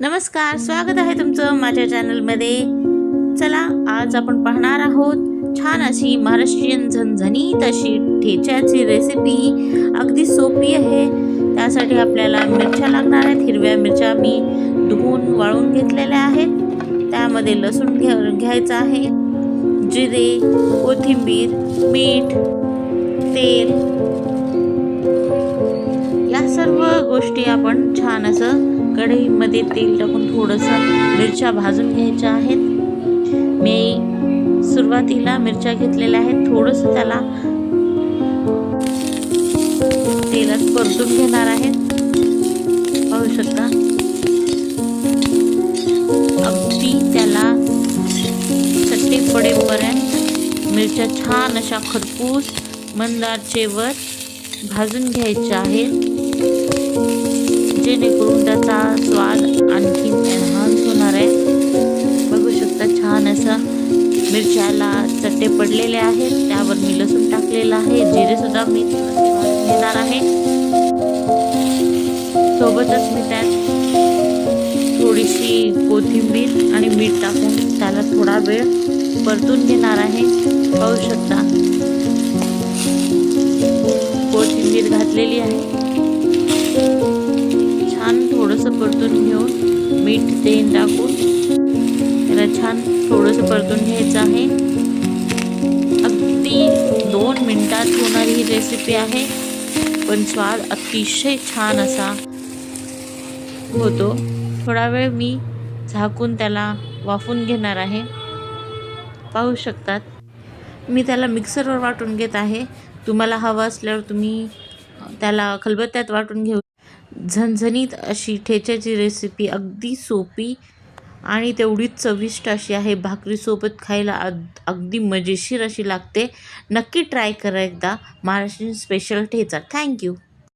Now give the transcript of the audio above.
नमस्कार स्वागत आहे तुमचं माझ्या चॅनलमध्ये. चला आज आपण पाहणार आहोत छान अशी महाराष्ट्रीयन झणझणीत अशी ठेच्याची रेसिपी अगदी सोपी आहे. त्यासाठी आपल्याला मिरच्या लागणार आहेत. हिरव्या मिरच्या मी धुवून वाळून घेतलेल्या आहेत. त्यामध्ये लसूण घ्या घ्यायचं आहे. जिरे कोथिंबीर मीठ तेल. या सर्व गोष्टी आपण छान असं कढईमध्ये तेल टाकून थोडंसं मिरच्या भाजून घ्यायच्या आहेत. मी सुरुवातीला मिरच्या घेतलेल्या आहेत. थोडंसं त्याला तेलात परतून घेणार आहेत पाहू शकता. अगदी त्याला चट्टे पडेपर्यंत मिरच्या छान अशा खरपूस मंद आचेवर भाजून घ्यायच्या आहेत. जेणेकरून त्याचा स्वाद आणखी एनहान्स होणार आहे. बघू शकता छान असं मिरच्याला चट्टे पडलेले आहेत. त्यावर मी लसूण टाकलेलं आहे. जिरे सुद्धा मी घेणार आहे. सोबतच मी त्यात थोडीशी कोथिंबीर आणि मीठ टाकून त्याला थोडा वेळ परतून घेणार आहे. पाहू शकता. कोथिंबीर घातलेली आहे. मीठ तेल टाकून. त्याला छान थोडंसं परतून घ्यायचं आहे. अगदी दोन मिनटात होणारी ही रेसिपी आहे. पण स्वाद अतिशय छान असा होतो. थोडा वेळ मी झाकून त्याला वाफून घेणार आहे. पाहू शकतात. मी त्याला मिक्सरवर वाटून घेत आहे. तुम्हाला हवं असल्यावर तुम्ही त्याला खलबत्त्यात वाटून घेऊ झणझणीत अशी ठेच्याची रेसिपी अगदी सोपी आणि तेवढीच चविष्ट अशी आहे. भाकरीसोबत खायला अग अगदी मजेशीर अशी लागते. नक्की ट्राय करा एकदा. महाराष्ट्रीयन स्पेशल ठेचा. थँक्यू